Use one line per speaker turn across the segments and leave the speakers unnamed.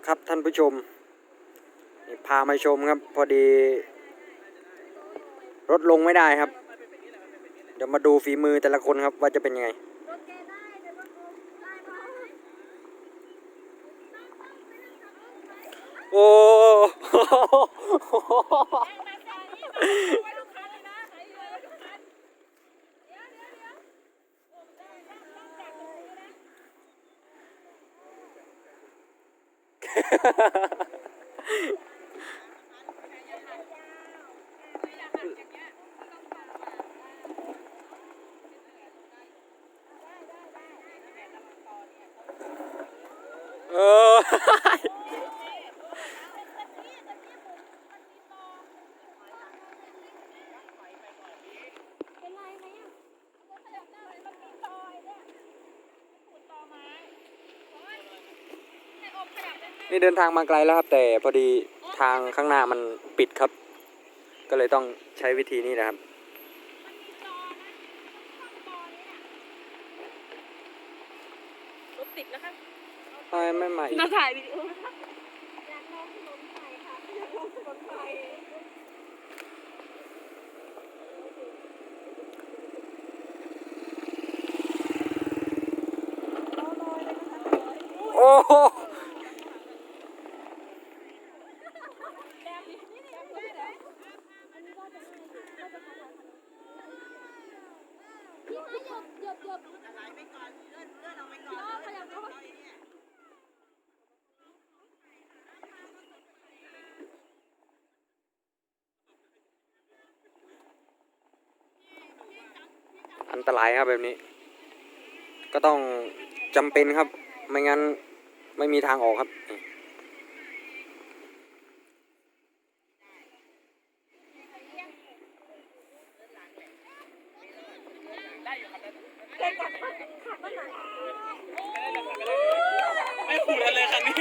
ละครับท่านผู้ชมนี่พามาชมครับ พอดี รถลงไม่ได้ครับ เดี๋ยวมาดูฝีมือแต่ละคนครับว่าจะเป็นยังไงโอ้ เออ
เป็นไรไหมอะรถขยับได้มันมีซอยเนี่ยขุดตอไม้โอ้ยให้อมขยับได้ไหม
นี่เดินทางมาไกลแล้วครับ แต่พอดีทางข้างหน้ามันปิดครับ ก็เลยต้องใช้วิธีนี้นะครับ
มันมีจอนะต้องเข้าจอนี้เนี่ย
รถติดนะคะ
ทำไมไม่มาอีก
มาถ่ายวิดีโอ
อยากลองถนนไฟค่ะอยากลองถนนไฟ
โอ้โห
พี่มาหยบหยบหยบ อะไรไปก่อนเลื่อนเลื่อนออกไปก่อนขยับรถ
อันตรายครับแบบนี้ ก็ต้องจำเป็นครับ ไม่งั้นไม่มีทางออกครับ
ไม่ขู่กันเลยคันนี้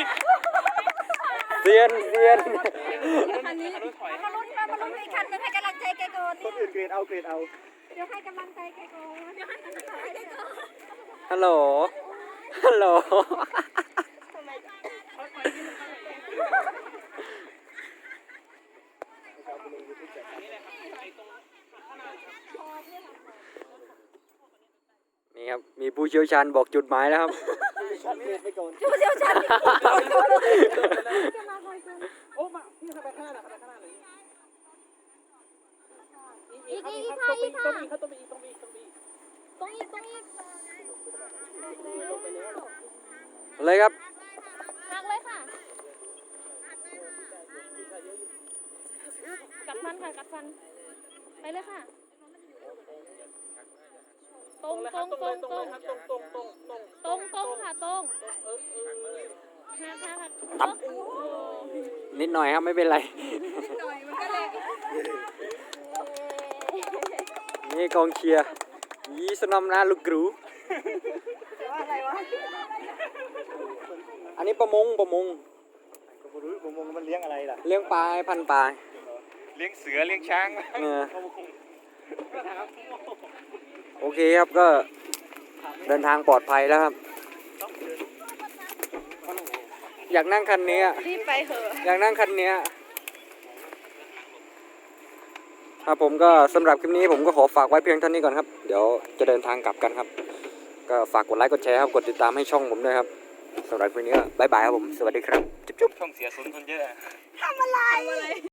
เซียนเซียน
คันนี้มาลุ้นมาลุ้นอีกคันหนึงให้กำลังใจแกก่อนเนี่ย
เกรดเอาเกรดเอา
เดี๋ยวให้กำลังใจแกก่อนเดี๋ยวให้กำลังใจแกก่อน
ฮัลโหล ฮัลโหล นี่ครับ มีผู้เชี่ยวชาญบอกจุดหมายแล้วครับ
ชัดเกรดไปก่อน
ผู้เชี่ยวชาญจะมาคอยกัน
โอ้มาพี่เข้าไปข้างหน้าหน่อยเข้าไปข้างหน้าหน่อย
อีกอีกอีก
ต้
ค่ะ
อง
อี
มี
ก
ต้อ
ค่ะ
งมีต้องมีต้องมีต้องมี
ตรงอีกตรงอีก
เลยครับ
หักเลยค่ะ
กัดฟันค่ะกัดฟัน ไปเลยค่ะ ตรงตรงตรงตรง
ครับตรงตรงตรงตรง
ตรงตรงค่ะตรง
เออเออเออ
หักหักหัก
ตับนิดหน่อยครับไม่เป็นไรนี่กองเชียร์ยีสนอมนาลูกกรูอันนี้ประมงประมง
ผมรู้ผมมองมันเลี้ยงอะไรล่ะ
เลี้ยงปลาให้พันปลา
เลี้ยงเสือเลี้ยงช้าง
เออ โอเคครับก็เดินทางปลอดภัยแล้วครับ อยากนั่งคันนี้อะ
รีบไปเถอะ
อยากนั่งคันเนี้ยครับผมก็สำหรับคลิปนี้ผมก็ขอฝากไว้เพียงเท่านี้ก่อนครับ เดี๋ยวจะเดินทางกลับกันครับ ก็ฝากกดไลค์กดแชร์ครับกดติดตามให้ช่องผมด้วยครับสำหรับคลิปนี้ก็บายบายครับผมสวัสดีครับจุ๊บ
ช่องเสียสุนทนเยอะ
ทำอะไร